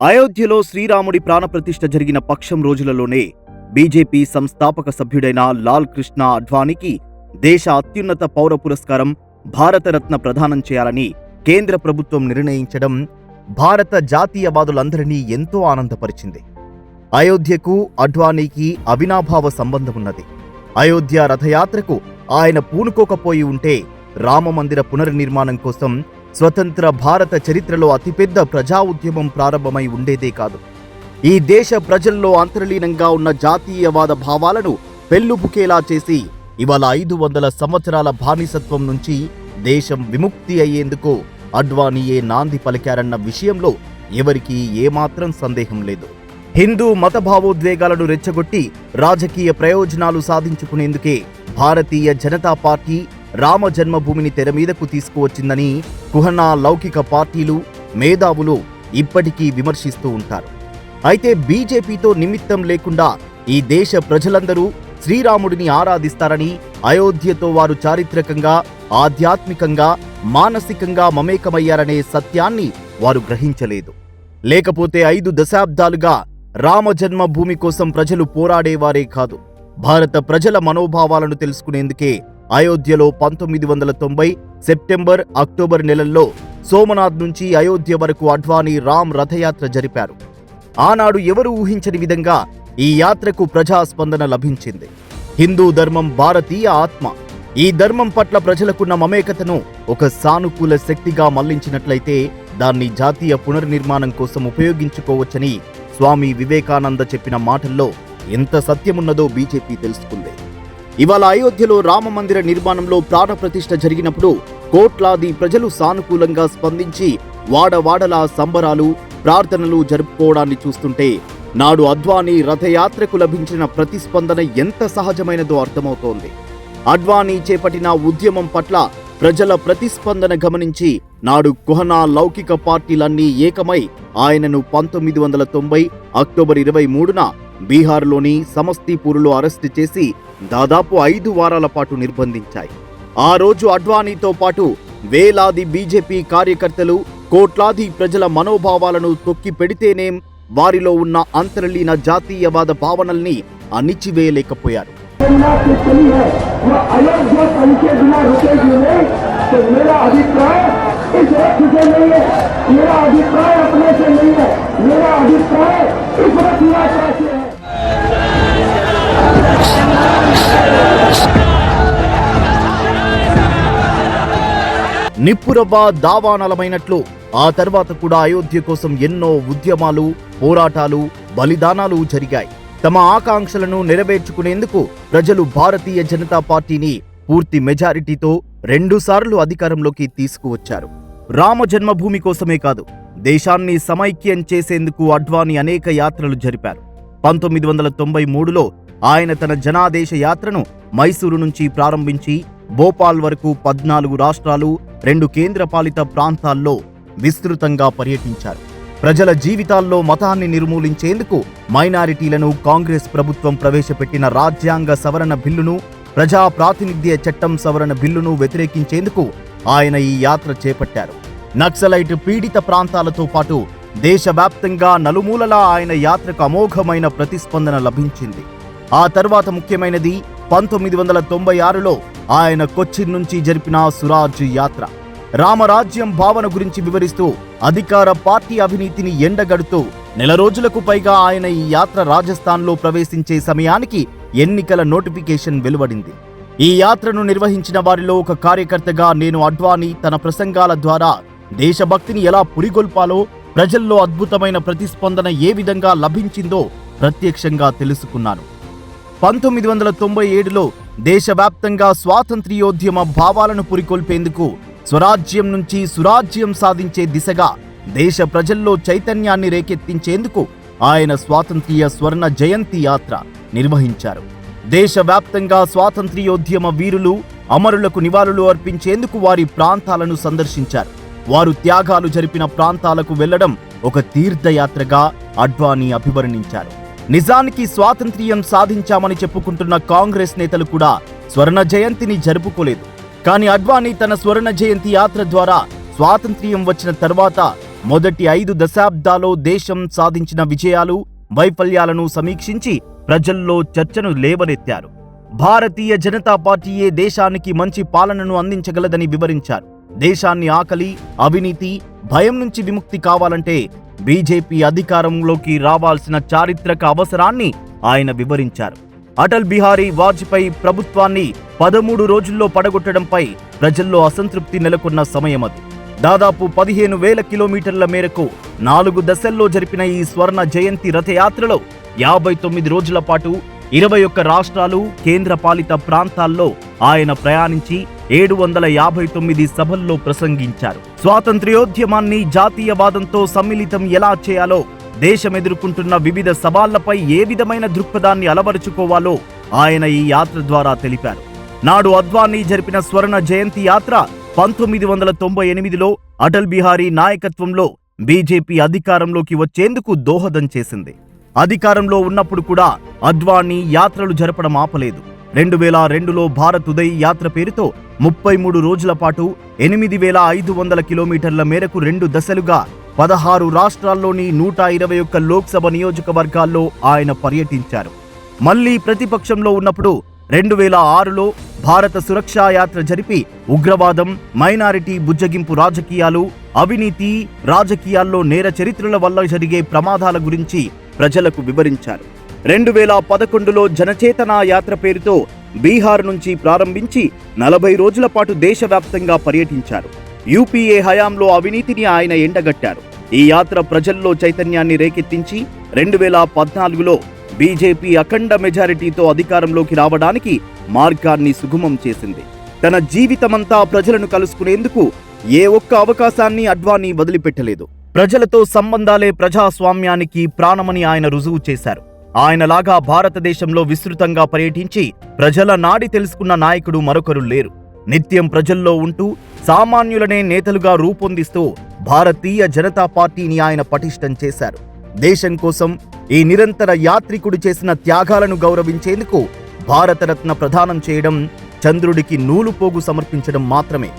అయోధ్యలో శ్రీరాముడి ప్రాణప్రతిష్ఠ జరిగిన పక్షం రోజులలోనే బీజేపీ సంస్థాపక సభ్యుడైన లాల్ కృష్ణ అడ్వాణీకి దేశ అత్యున్నత పౌర పురస్కారం భారతరత్న ప్రదానం చేయాలని కేంద్ర ప్రభుత్వం నిర్ణయించడం భారత జాతీయవాదులందరినీ ఎంతో ఆనందపరిచింది. అయోధ్యకు అడ్వాణీకి అవినాభావ సంబంధం ఉన్నది. అయోధ్య రథయాత్రకు ఆయన పూనుకోకపోయి ఉంటే రామమందిర పునర్నిర్మాణం కోసం స్వతంత్ర భారత చరిత్రలో అతిపెద్ద ప్రజా ఉద్యమం ప్రారంభమై ఉండేదే కాదు. ఈ దేశ ప్రజల్లో అంతర్లీనంగా ఉన్న జాతీయవాద భావాలను పెల్లుబుకేలా చేసి ఇవాళ ఐదు వందల సంవత్సరాల బానిసత్వం నుంచి దేశం విముక్తి అయ్యేందుకు అడ్వానీయే నాంది పలికారన్న విషయంలో ఎవరికీ ఏమాత్రం సందేహం లేదు. హిందూ మత భావోద్వేగాలను రెచ్చగొట్టి రాజకీయ ప్రయోజనాలు సాధించుకునేందుకే భారతీయ జనతా పార్టీ రామ జన్మభూమిని తెర మీదకు తీసుకువచ్చిందని కుహనా లౌకిక పార్టీలు మేధావులు ఇప్పటికీ విమర్శిస్తూ ఉంటారు. అయితే బీజేపీతో నిమిత్తం లేకుండా ఈ దేశ ప్రజలందరూ శ్రీరాముడిని ఆరాధిస్తారని అయోధ్యతో వారు చారిత్రకంగా ఆధ్యాత్మికంగా మానసికంగా మమేకమయ్యారనే సత్యాన్ని వారు గ్రహించలేదు. లేకపోతే ఐదు దశాబ్దాలుగా రామ జన్మభూమి కోసం ప్రజలు పోరాడేవారే కాదు. భారత ప్రజల మనోభావాలను తెలుసుకునేందుకే అయోధ్యలో పంతొమ్మిది వందల తొంభై సెప్టెంబర్ అక్టోబర్ నెలల్లో సోమనాథ్ నుంచి అయోధ్య వరకు అడ్వాణీ రామ్ రథయాత్ర జరిపారు. ఆనాడు ఎవరు ఊహించని విధంగా ఈ యాత్రకు ప్రజాస్పందన లభించింది. హిందూ ధర్మం భారతీయ ఆత్మ. ఈ ధర్మం పట్ల ప్రజలకున్న మమేకతను ఒక సానుకూల శక్తిగా మళ్ళించినట్లయితే దాన్ని జాతీయ పునర్నిర్మాణం కోసం ఉపయోగించుకోవచ్చని స్వామి వివేకానంద చెప్పిన మాటల్లో ఎంత సత్యమున్నదో బీజేపీ తెలుసుకుంది. ఇవాళ అయోధ్యలో రామ మందిర నిర్మాణంలో ప్రాణప్రతిష్ఠ జరిగినప్పుడు కోట్లాది ప్రజలు సానుకూలంగా స్పందించి వాడవాడలా సంబరాలు ప్రార్థనలు జరుపుకోవడాన్ని చూస్తుంటే నాడు అద్వానీ రథయాత్రకు లభించిన ప్రతిస్పందన ఎంత సహజమైనదో అర్థమవుతోంది. అడ్వానీ చేపట్టిన ఉద్యమం పట్ల ప్రజల ప్రతిస్పందన గమనించి నాడు కుహనా లౌకిక పార్టీలన్నీ ఏకమై ఆయనను పంతొమ్మిది వందల తొంభై అక్టోబర్ ఇరవై మూడున బీహార్లోని సమస్తీపూర్లో అరెస్టు చేసి దాదాపు ఐదు వారాల పాటు నిర్బంధించాయి ఆ రోజు అడ్వానీతో పాటు వేలాది బీజేపీ కార్యకర్తలు కోట్లాది ప్రజల మనోభావాలను తొక్కి పెడితేనేం వారిలో ఉన్న అంతర్లీన జాతీయవాద భావనల్ని అణిచివేయలేకపోయారు सेना की चली है वो अयोध्या पहुंचे बिना रुकेगी नहीं तो मेरा अभिप्राय इस रथ से नहीं है मेरा अभिप्राय अपने से नहीं है मेरा अभिप्राय इस रथ यात्रा से है నిప్పురవ్వ దావానలమైనట్లు ఆ తర్వాత కూడా అయోధ్య కోసం ఎన్నో ఉద్యమాలు పోరాటాలు బలిదానాలు జరిగాయి తమ ఆకాంక్షలను నెరవేర్చుకునేందుకు ప్రజలు భారతీయ జనతా పార్టీని పూర్తి మెజారిటీతో రెండుసార్లు అధికారంలోకి తీసుకువచ్చారు రామ జన్మభూమి కోసమే కాదు దేశాన్ని సమైక్యం చేసేందుకు అడ్వానీ అనేక యాత్రలు జరిపారు. పంతొమ్మిది వందల తొంభై మూడులో ఆయన తన జనాదేశ యాత్రను మైసూరు నుంచి ప్రారంభించి భోపాల్ వరకు పద్నాలుగు రాష్ట్రాలు రెండు కేంద్రపాలిత ప్రాంతాల్లో విస్తృతంగా పర్యటించారు. ప్రజల జీవితాల్లో మతాన్ని నిర్మూలించేందుకు మైనారిటీలను కాంగ్రెస్ ప్రభుత్వం ప్రవేశపెట్టిన రాజ్యాంగ సవరణ బిల్లును ప్రజా ప్రాతినిధ్య చట్టం సవరణ బిల్లును వ్యతిరేకించేందుకు ఆయన ఈ యాత్ర చేపట్టారు. నక్సలైట్ పీడిత ప్రాంతాలతో పాటు దేశవ్యాప్తంగా నలుమూలలా ఆయన యాత్రకు అమోఘమైన ప్రతిస్పందన లభించింది. ఆ తర్వాత ముఖ్యమైనది పంతొమ్మిది వందల తొంభై ఆరులో ఆయన కొచ్చిన్ నుంచి జరిపిన సురాజ్ యాత్ర. రామరాజ్యం భావన గురించి వివరిస్తూ అధికార పార్టీ అవినీతిని ఎండగడుతూ నెల రోజులకు పైగా ఆయన ఈ యాత్ర రాజస్థాన్లో ప్రవేశించే సమయానికి ఎన్నికల నోటిఫికేషన్ వెలువడింది. ఈ యాత్రను నిర్వహించిన వారిలో ఒక కార్యకర్తగా నేను అడ్వానీ తన ప్రసంగాల ద్వారా దేశభక్తిని ఎలా పురిగొల్పాలో ప్రజల్లో అద్భుతమైన ప్రతిస్పందన ఏ విధంగా లభించిందో ప్రత్యక్షంగా తెలుసుకున్నాను. పంతొమ్మిది వందల తొంభై ఏడులో దేశవ్యాప్తంగా స్వాతంత్ర్యోద్యమ భావాలను పురికొల్పేందుకు స్వరాజ్యం నుంచి సురాజ్యం సాధించే దిశగా దేశ ప్రజల్లో చైతన్యాన్ని రేకెత్తించేందుకు ఆయన స్వాతంత్ర్య స్వర్ణ జయంతి యాత్ర నిర్వహించారు. దేశవ్యాప్తంగా స్వాతంత్ర్యోద్యమ వీరులు అమరులకు నివాళులు అర్పించేందుకు వారి ప్రాంతాలను సందర్శించారు. వారు త్యాగాలు జరిపిన ప్రాంతాలకు వెళ్ళడం ఒక తీర్థయాత్రగా అడ్వాణీ అభివర్ణించారు. నిజానికి స్వాతంత్ర్యం సాధించామని చెప్పుకుంటున్న కాంగ్రెస్ నేతలు కూడా స్వర్ణ జయంతిని జరుపుకోలేదు. కానీ అడ్వాణీ తన స్వర్ణ జయంతి యాత్ర ద్వారా స్వాతంత్ర్యం వచ్చిన తర్వాత మొదటి ఐదు దశాబ్దాలో దేశం సాధించిన విజయాలు వైఫల్యాలను సమీక్షించి ప్రజల్లో చర్చను లేవనెత్తారు. భారతీయ జనతా పార్టీయే దేశానికి మంచి పాలనను అందించగలదని వివరించారు. దేశాన్ని ఆకలి అవినీతి భయం నుంచి విముక్తి కావాలంటే బీజేపీ అధికారంలోకి రావాల్సిన చారిత్రక అవసరాన్ని ఆయన వివరించారు. అటల్ బిహారీ వాజ్పేయి ప్రభుత్వాన్ని పదమూడు రోజుల్లో పడగొట్టడంపై ప్రజల్లో అసంతృప్తి నెలకొన్న సమయం అది. దాదాపు పదిహేను వేల కిలోమీటర్ల మేరకు నాలుగు దశల్లో జరిపిన ఈ స్వర్ణ జయంతి రథయాత్రలో యాభై తొమ్మిది రోజుల పాటు ఇరవై ఒక్క రాష్ట్రాలు కేంద్రపాలిత ప్రాంతాల్లో ఆయన ప్రయాణించి ఏడు వందల యాభై తొమ్మిది సభల్లో ప్రసంగించారు. స్వాతంత్ర్యోద్యమాన్ని జాతీయవాదంతో సమ్మిళితం ఎలా చేయాలో దేశం ఎదుర్కొంటున్న వివిధ సవాళ్ళపై ఏ విధమైన దృక్పథాన్ని అలవరుచుకోవాలో ఆయన ఈ యాత్ర ద్వారా తెలిపారు. నాడు అద్వానీ జరిపిన స్వర్ణ జయంతి యాత్ర పంతొమ్మిది వందల తొంభై ఎనిమిదిలో అటల్ బిహారీ నాయకత్వంలో బీజేపీ అధికారంలోకి వచ్చేందుకు దోహదం చేసింది. అధికారంలో ఉన్నప్పుడు కూడా అద్వానీ యాత్రలు జరపడం ఆపలేదు. రెండు వేల రెండులో భారత్ ఉదయ్ యాత్ర పేరుతో ముప్పై మూడు రోజుల పాటు ఎనిమిది వేల ఐదు వందల కిలోమీటర్ల మేరకు రెండు దశలుగా పదహారు రాష్ట్రాల్లోని నూట ఇరవై ఒక్క లోక్సభ నియోజకవర్గాల్లో ఆయన పర్యటించారు. మళ్ళీ ప్రతిపక్షంలో ఉన్నప్పుడు రెండు వేల ఆరులో భారత సురక్షా యాత్ర జరిపి ఉగ్రవాదం మైనారిటీ బుజ్జగింపు రాజకీయాలు అవినీతి రాజకీయాల్లో నేర చరిత్రల వల్ల జరిగే ప్రమాదాల గురించి ప్రజలకు వివరించారు. రెండు వేల పదకొండులో జనచేతన యాత్ర పేరుతో బీహార్ నుంచి ప్రారంభించి నలభై రోజుల పాటు దేశవ్యాప్తంగా పర్యటించారు. యూపీఏ హయాంలో అవినీతిని ఆయన ఎండగట్టారు. ఈ యాత్ర ప్రజల్లో చైతన్యాన్ని రేకెత్తించి రెండు వేల పద్నాలుగులో బీజేపీ అఖండ మెజారిటీతో అధికారంలోకి రావడానికి మార్గాన్ని సుగమం చేసింది. తన జీవితమంతా ప్రజలను కలుసుకునేందుకు ఏ ఒక్క అవకాశాన్ని అడ్వానీ వదిలిపెట్టలేదు. ప్రజలతో సంబంధాలే ప్రజాస్వామ్యానికి ప్రాణమని ఆయన రుజువు చేశారు. ఆయనలాగా భారతదేశంలో విస్తృతంగా పర్యటించి ప్రజల నాడి తెలుసుకున్న నాయకుడు మరొకరు లేరు. నిత్యం ప్రజల్లో ఉంటూ సామాన్యులనే నేతలుగా రూపొందిస్తూ భారతీయ జనతా పార్టీని ఆయన పటిష్టం చేశారు. దేశం కోసం ఈ నిరంతర యాత్రికుడు చేసిన త్యాగాలను గౌరవించేందుకు భారతరత్న ప్రదానం చేయడం చంద్రుడికి నూలుపోగు సమర్పించడం మాత్రమే.